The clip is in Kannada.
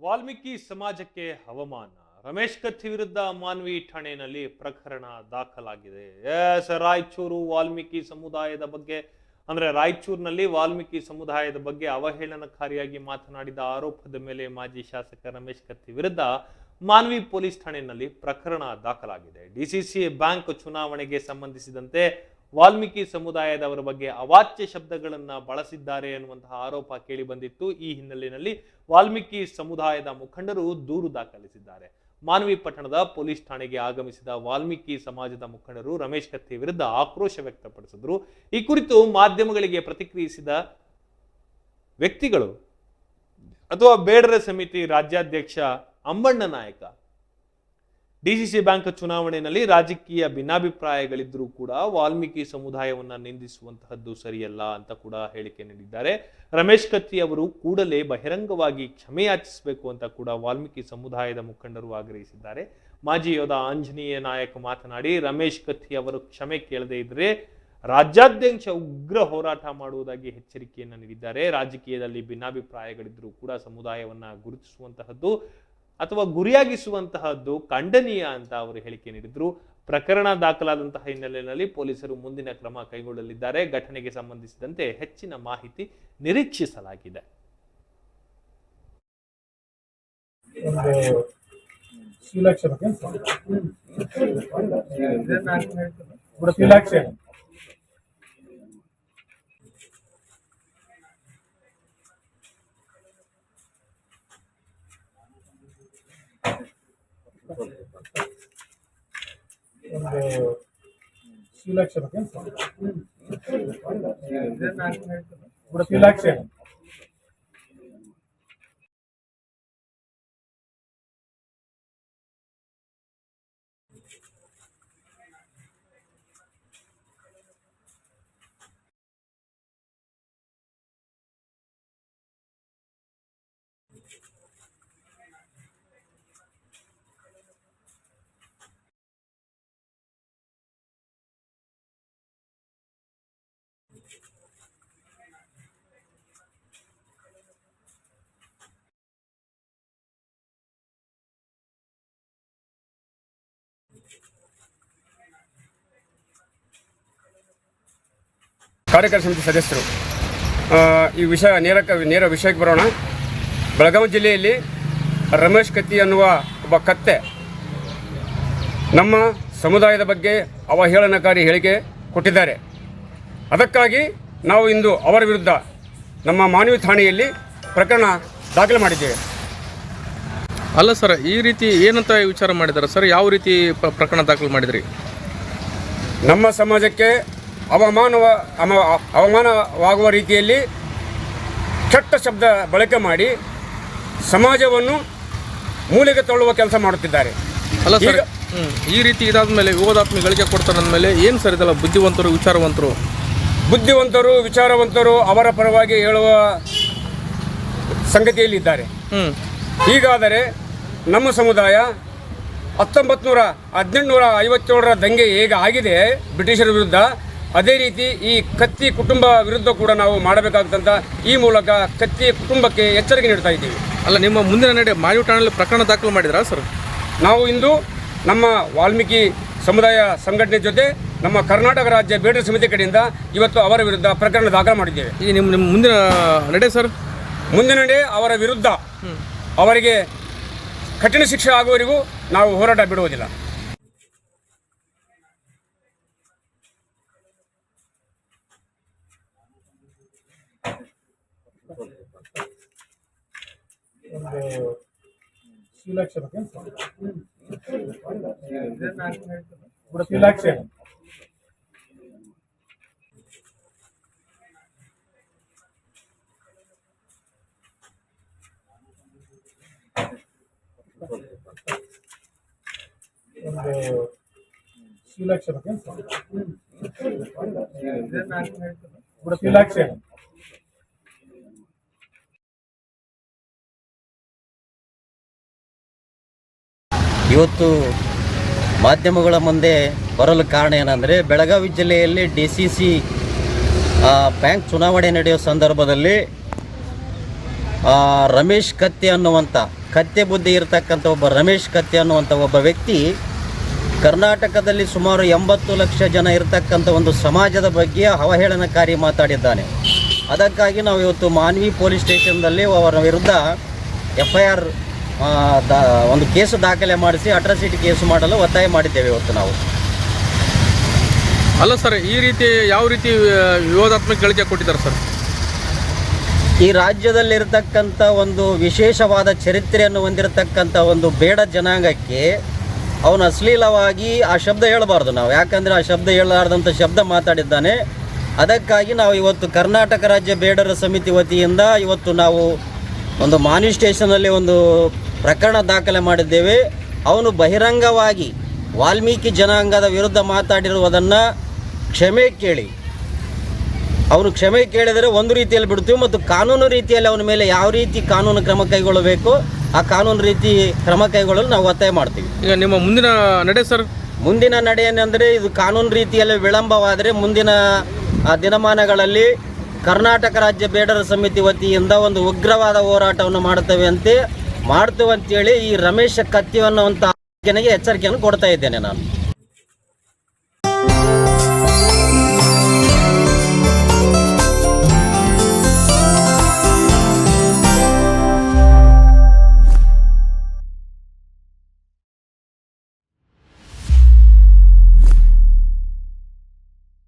ವಾಲ್ಮೀಕಿ ಸಮಾಜಕ್ಕೆ ಅವಮಾನ. ರಮೇಶ್ ಕತ್ತಿ ವಿರುದ್ಧ ಮಾನ್ವಿ ಠಾಣೆಯಲ್ಲಿ ಪ್ರಕರಣ ದಾಖಲಾಗಿದೆ. ಎಸ್, ರಾಯಚೂರು ವಾಲ್ಮೀಕಿ ಸಮುದಾಯದ ಬಗ್ಗೆ, ಅಂದ್ರೆ ರಾಯಚೂರಿನಲ್ಲಿ ವಾಲ್ಮೀಕಿ ಸಮುದಾಯದ ಬಗ್ಗೆ ಅವಹೇಳನಕಾರಿಯಾಗಿ ಮಾತನಾಡಿದ ಆರೋಪದ ಮೇಲೆ ಮಾಜಿ ಶಾಸಕ ರಮೇಶ್ ಕತ್ತಿ ವಿರುದ್ಧ ಮಾನ್ವಿ ಪೊಲೀಸ್ ಠಾಣೆಯಲ್ಲಿ ಪ್ರಕರಣ ದಾಖಲಾಗಿದೆ. ಡಿಸಿಸಿ ಬ್ಯಾಂಕ್ ಚುನಾವಣೆಗೆ ಸಂಬಂಧಿಸಿದಂತೆ ವಾಲ್ಮೀಕಿ ಸಮುದಾಯದವರ ಬಗ್ಗೆ ಅವಾಚ್ಯ ಶಬ್ದಗಳನ್ನು ಬಳಸಿದ್ದಾರೆ ಎನ್ನುವಂತಹ ಆರೋಪ ಕೇಳಿ ಬಂದಿತ್ತು. ಈ ಹಿನ್ನೆಲೆಯಲ್ಲಿ ವಾಲ್ಮೀಕಿ ಸಮುದಾಯದ ಮುಖಂಡರು ದೂರು ದಾಖಲಿಸಿದ್ದಾರೆ. ಮಾನವಿ ಪಟ್ಟಣದ ಪೊಲೀಸ್ ಠಾಣೆಗೆ ಆಗಮಿಸಿದ ವಾಲ್ಮೀಕಿ ಸಮಾಜದ ಮುಖಂಡರು ರಮೇಶ್ ಕತ್ತಿ ವಿರುದ್ಧ ಆಕ್ರೋಶ ವ್ಯಕ್ತಪಡಿಸಿದ್ರು. ಈ ಕುರಿತು ಮಾಧ್ಯಮಗಳಿಗೆ ಪ್ರತಿಕ್ರಿಯಿಸಿದ ವ್ಯಕ್ತಿಗಳು ಅಥವಾ ಬೇಡರ ಸಮಿತಿ ರಾಜ್ಯಾಧ್ಯಕ್ಷ ಅಂಬಣ್ಣ ನಾಯಕ ಡಿಸಿಸಿ ಬ್ಯಾಂಕ್ ಚುನಾವಣೆಯಲ್ಲಿ ರಾಜಕೀಯ ಭಿನ್ನಾಭಿಪ್ರಾಯಗಳಿದ್ರೂ ಕೂಡ ವಾಲ್ಮೀಕಿ ಸಮುದಾಯವನ್ನು ನಿಂದಿಸುವಂತಹದ್ದು ಸರಿಯಲ್ಲ ಅಂತ ಕೂಡ ಹೇಳಿಕೆ ನೀಡಿದ್ದಾರೆ. ರಮೇಶ್ ಕತ್ತಿ ಅವರು ಕೂಡಲೇ ಬಹಿರಂಗವಾಗಿ ಕ್ಷಮೆಯಾಚಿಸಬೇಕು ಅಂತ ಕೂಡ ವಾಲ್ಮೀಕಿ ಸಮುದಾಯದ ಮುಖಂಡರು ಆಗ್ರಹಿಸಿದ್ದಾರೆ. ಮಾಜಿ ಯೋಧ ಆಂಜನೇಯ ನಾಯಕ್ ಮಾತನಾಡಿ, ರಮೇಶ್ ಕತ್ತಿ ಅವರು ಕ್ಷಮೆ ಕೇಳದೇ ಇದ್ರೆ ರಾಜ್ಯಾಧ್ಯಕ್ಷ ಉಗ್ರ ಹೋರಾಟ ಮಾಡುವುದಾಗಿ ಎಚ್ಚರಿಕೆಯನ್ನು ನೀಡಿದ್ದಾರೆ. ರಾಜಕೀಯದಲ್ಲಿ ಭಿನ್ನಾಭಿಪ್ರಾಯಗಳಿದ್ರೂ ಕೂಡ ಸಮುದಾಯವನ್ನ ಗುರುತಿಸುವಂತಹದ್ದು ಅಥವಾ ಗುರಿಯಾಗಿಸುವಂತಹದ್ದು ಖಂಡನೀಯ ಅಂತ ಅವರು ಹೇಳಿಕೆ ನೀಡಿದ್ರು. ಪ್ರಕರಣ ದಾಖಲಾದಂತಹ ಹಿನ್ನೆಲೆಯಲ್ಲಿ ಪೊಲೀಸರು ಮುಂದಿನ ಕ್ರಮ ಕೈಗೊಳ್ಳಲಿದ್ದಾರೆ. ಘಟನೆಗೆ ಸಂಬಂಧಿಸಿದಂತೆ ಹೆಚ್ಚಿನ ಮಾಹಿತಿ ನಿರೀಕ್ಷಿಸಲಾಗಿದೆ. ಒಂದು ಒಂದು ಶ್ರೀಲಕ್ಷ ಬಗ್ಗೆ ಉಡುಪಿ ಕಾರ್ಯಕಾರಿ ಸಮಿತಿ ಸದಸ್ಯರು. ಈ ವಿಷಯ ನೇರಕ್ಕೆ ನೇರ ವಿಷಯಕ್ಕೆ ಬರೋಣ. ಬೆಳಗಾವಿ ಜಿಲ್ಲೆಯಲ್ಲಿ ರಮೇಶ್ ಕತ್ತಿ ಅನ್ನುವ ಒಬ್ಬ ಕತ್ತೆ ನಮ್ಮ ಸಮುದಾಯದ ಬಗ್ಗೆ ಅವಹೇಳನಕಾರಿ ಹೇಳಿಕೆ ಕೊಟ್ಟಿದ್ದಾರೆ. ಅದಕ್ಕಾಗಿ ನಾವು ಇಂದು ಅವರ ವಿರುದ್ಧ ನಮ್ಮ ಮಾನವಿ ಠಾಣೆಯಲ್ಲಿ ಪ್ರಕರಣ ದಾಖಲೆ ಮಾಡಿದ್ದೇವೆ. ಅಲ್ಲ ಸರ್ ಈ ರೀತಿ ಏನಂತ ವಿಚಾರ ಮಾಡಿದ್ದಾರೆ ಸರ್ ಯಾವ ರೀತಿ ಪ್ರಕರಣ ದಾಖಲು ಮಾಡಿದ್ರಿ? ನಮ್ಮ ಸಮಾಜಕ್ಕೆ ಅವಮಾನವ ಅಮ ಅವಮಾನವಾಗುವ ರೀತಿಯಲ್ಲಿ ಕೆಟ್ಟ ಶಬ್ದ ಬಳಕೆ ಮಾಡಿ ಸಮಾಜವನ್ನು ಮೂಲೆಗೆ ತಳ್ಳುವ ಕೆಲಸ ಮಾಡುತ್ತಿದ್ದಾರೆ. ಅಲ್ಲ ಸರ್ ಈ ರೀತಿ ಇದಾದ ಮೇಲೆ ವಿವಾದಾತ್ಮಕ ಗಳಿಕೆ ಕೊಡ್ತಾರೆ ಅಂದಮೇಲೆ ಏನು ಸರ್ ಇದಲ್ಲ ಬುದ್ಧಿವಂತರು ವಿಚಾರವಂತರು? ಬುದ್ಧಿವಂತರು ವಿಚಾರವಂತರು ಅವರ ಪರವಾಗಿ ಹೇಳುವ ಸಂಗತಿಯಲ್ಲಿ ಇದ್ದಾರೆ ಹ್ಞೂ ಹೀಗಾದರೆ ನಮ್ಮ ಸಮುದಾಯ ಹತ್ತೊಂಬತ್ತು ನೂರ ಹದಿನೆಂಟುನೂರ ಐವತ್ತೇಳರ ದಂಗೆ ಹೇಗೆ ಆಗಿದೆ ಬ್ರಿಟಿಷರ ವಿರುದ್ಧ ಅದೇ ರೀತಿ ಈ ಕತ್ತಿ ಕುಟುಂಬ ವಿರುದ್ಧ ಕೂಡ ನಾವು ಮಾಡಬೇಕಾದಂಥ ಈ ಮೂಲಕ ಕತ್ತಿ ಕುಟುಂಬಕ್ಕೆ ಎಚ್ಚರಿಕೆ ನೀಡ್ತಾ ಇದ್ದೀವಿ. ಅಲ್ಲ ನಿಮ್ಮ ಮುಂದಿನ ನಡೆ ಮಾಯು ಠಾಣೆಯಲ್ಲಿ ಪ್ರಕರಣ ದಾಖಲು ಮಾಡಿದ್ರಾ ಸರ್? ನಾವು ಇಂದು ನಮ್ಮ ವಾಲ್ಮೀಕಿ ಸಮುದಾಯ ಸಂಘಟನೆ ಜೊತೆ ನಮ್ಮ ಕರ್ನಾಟಕ ರಾಜ್ಯ ಬೇಟೆ ಸಮಿತಿ ಕಡೆಯಿಂದ ಇವತ್ತು ಅವರ ವಿರುದ್ಧ ಪ್ರಕರಣ ದಾಖಲು ಮಾಡಿದ್ದೇವೆ. ಈಗ ನಿಮ್ಮ ನಿಮ್ಮ ಮುಂದಿನ ನಡೆ ಸರ್? ಮುಂದಿನ ನಡೆ ಅವರ ವಿರುದ್ಧ ಅವರಿಗೆ ಕಠಿಣ ಶಿಕ್ಷೆ ಆಗುವವರೆಗೂ ನಾವು ಹೋರಾಟ ಬಿಡುವುದಿಲ್ಲ. ಒಂದು ಶ್ರೀಲಕ್ಷ ಬಗ್ಗೆ ಉಡುಪಿ ಲಕ್ಷ ಇವತ್ತು ಮಾಧ್ಯಮಗಳ ಮುಂದೆ ಬರಲು ಕಾರಣ ಏನಂದರೆ ಬೆಳಗಾವಿ ಜಿಲ್ಲೆಯಲ್ಲಿ ಡಿ ಸಿ ಸಿ ಬ್ಯಾಂಕ್ ಚುನಾವಣೆ ನಡೆಯುವ ಸಂದರ್ಭದಲ್ಲಿ ರಮೇಶ್ ಕತ್ತೆ ಅನ್ನುವಂಥ ಕತ್ತೆ ಬುದ್ಧಿ ಇರತಕ್ಕಂಥ ಒಬ್ಬ ರಮೇಶ್ ಕತ್ತೆ ಅನ್ನುವಂಥ ಒಬ್ಬ ವ್ಯಕ್ತಿ ಕರ್ನಾಟಕದಲ್ಲಿ ಸುಮಾರು ಎಂಬತ್ತು ಲಕ್ಷ ಜನ ಇರತಕ್ಕಂಥ ಒಂದು ಸಮಾಜದ ಬಗ್ಗೆ ಅವಹೇಳನಕಾರಿ ಮಾತಾಡಿದ್ದಾನೆ. ಅದಕ್ಕಾಗಿ ನಾವು ಇವತ್ತು ಮಾನ್ವಿ ಪೊಲೀಸ್ ಸ್ಟೇಷನ್ದಲ್ಲಿ ಅವರ ವಿರುದ್ಧ ಎಫ್ ಐ ಆರ್ ಒಂದು ಕೇಸು ದಾಖಲೆ ಮಾಡಿಸಿ ಅಟ್ರಾಸಿಟಿ ಕೇಸು ಮಾಡಲು ಒತ್ತಾಯ ಮಾಡಿದ್ದೇವೆ ಇವತ್ತು ನಾವು. ಅಲ್ಲ ಸರ್ ಈ ರೀತಿ ಯಾವ ರೀತಿ ವಿವಾದಾತ್ಮಕ ಹೇಳಿಕೆ ಕೊಟ್ಟಿದ್ದಾರೆ ಸರ್? ಈ ರಾಜ್ಯದಲ್ಲಿರತಕ್ಕಂಥ ಒಂದು ವಿಶೇಷವಾದ ಚರಿತ್ರೆಯನ್ನು ಹೊಂದಿರತಕ್ಕಂಥ ಒಂದು ಬೇಡ ಜನಾಂಗಕ್ಕೆ ಅವನು ಅಶ್ಲೀಲವಾಗಿ ಆ ಶಬ್ದ ಹೇಳಬಾರ್ದು ನಾವು. ಯಾಕಂದರೆ ಆ ಶಬ್ದ ಹೇಳಲಾರ್ದಂಥ ಶಬ್ದ ಮಾತಾಡಿದ್ದಾನೆ. ಅದಕ್ಕಾಗಿ ನಾವು ಇವತ್ತು ಕರ್ನಾಟಕ ರಾಜ್ಯ ಬೇಡರ ಸಮಿತಿ ವತಿಯಿಂದ ಇವತ್ತು ನಾವು ಒಂದು ಮಾನ್ವಿ ಸ್ಟೇಷನಲ್ಲಿ ಒಂದು ಪ್ರಕರಣ ದಾಖಲೆ ಮಾಡಿದ್ದೇವೆ. ಅವನು ಬಹಿರಂಗವಾಗಿ ವಾಲ್ಮೀಕಿ ಜನಾಂಗದ ವಿರುದ್ಧ ಮಾತಾಡಿರುವುದನ್ನು ಕ್ಷಮೆ ಕೇಳಿ. ಅವನು ಕ್ಷಮೆ ಕೇಳಿದರೆ ಒಂದು ರೀತಿಯಲ್ಲಿ ಬಿಡ್ತೀವಿ ಮತ್ತು ಕಾನೂನು ರೀತಿಯಲ್ಲಿ ಅವನ ಮೇಲೆ ಯಾವ ರೀತಿ ಕಾನೂನು ಕ್ರಮ ಕೈಗೊಳ್ಳಬೇಕು ಆ ಕಾನೂನು ರೀತಿ ಕ್ರಮ ಕೈಗೊಳ್ಳಲು ನಾವು ಒತ್ತಾಯ ಮಾಡ್ತೀವಿ. ಈಗ ನಿಮ್ಮ ಮುಂದಿನ ನಡೆ ಸರ್? ಮುಂದಿನ ನಡೆ ಏನಂದರೆ ಇದು ಕಾನೂನು ರೀತಿಯಲ್ಲಿ ವಿಳಂಬವಾದರೆ ಮುಂದಿನ ದಿನಮಾನಗಳಲ್ಲಿ ಕರ್ನಾಟಕ ರಾಜ್ಯ ಬೇಡರ ಸಮಿತಿ ವತಿಯಿಂದ ಒಂದು ಉಗ್ರವಾದ ಹೋರಾಟವನ್ನು ಮಾಡುತ್ತೇವೆ ಅಂತೆ. ಮಾಡ್ತೇವೆ ಅಂತೇಳಿ ಈ ರಮೇಶ ಕತ್ತಿ ಅನ್ನುವಂಥ ಎಚ್ಚರಿಕೆಯನ್ನು ಕೊಡ್ತಾ ಇದ್ದೇನೆ ನಾನು.